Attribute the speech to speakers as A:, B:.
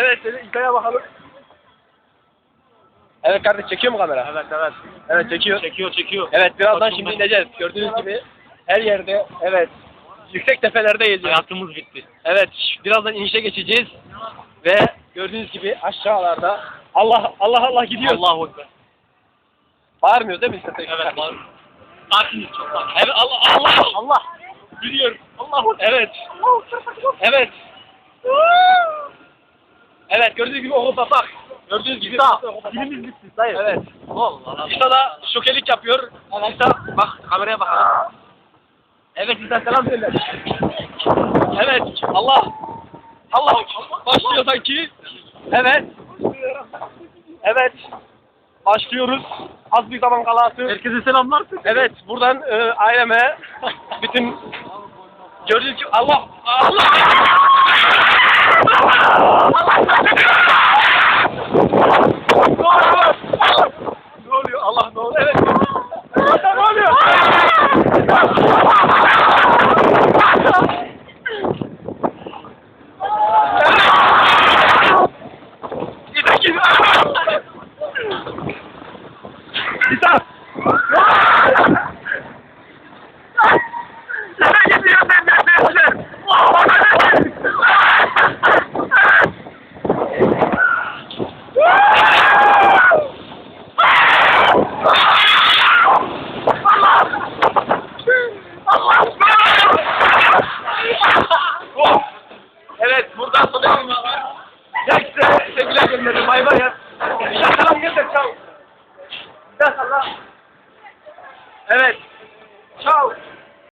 A: Evet, şöyle İlkay'a bakalım. Evet kardeş çekiyor mu kamera?
B: Evet evet.
A: Evet çekiyor.
B: Çekiyor çekiyor.
A: Evet birazdan şimdi ineceğiz. Gördüğünüz gibi her yerde evet yüksek tepelerdeyiz. yani.
B: Hayatımız bitti.
A: Evet birazdan inişe geçeceğiz ve gördüğünüz gibi aşağılarda Allah Allah Allah gidiyoruz.
B: Allahu Ekber.
A: Bağırmıyoruz değil mi işte? Evet var.
B: Sakiniz çok sakin. Evet
A: Allah Allah
B: Allah
A: gidiyor.
B: Allah
A: evet. Evet. Evet gördüğünüz gibi o bak. Gördüğünüz gibi Dilimiz
B: bitti. Dayı.
A: Evet.
B: Allah İsa
A: da şokelik yapıyor. İsa bak kameraya bakalım. Evet İsa selam söyle. Evet Allah. Allah başlıyor sanki. Evet. Evet. Başlıyoruz. Az bir zaman kalası.
B: Herkese selamlar. Evet
A: buradan e, aileme bütün gördüğünüz gibi Allah Allah Oh, my God. Buradan sana Ya işte sevgiler gönderdim hayvan ya. Şakalan gel de çal. Şakalan. Evet. Çal.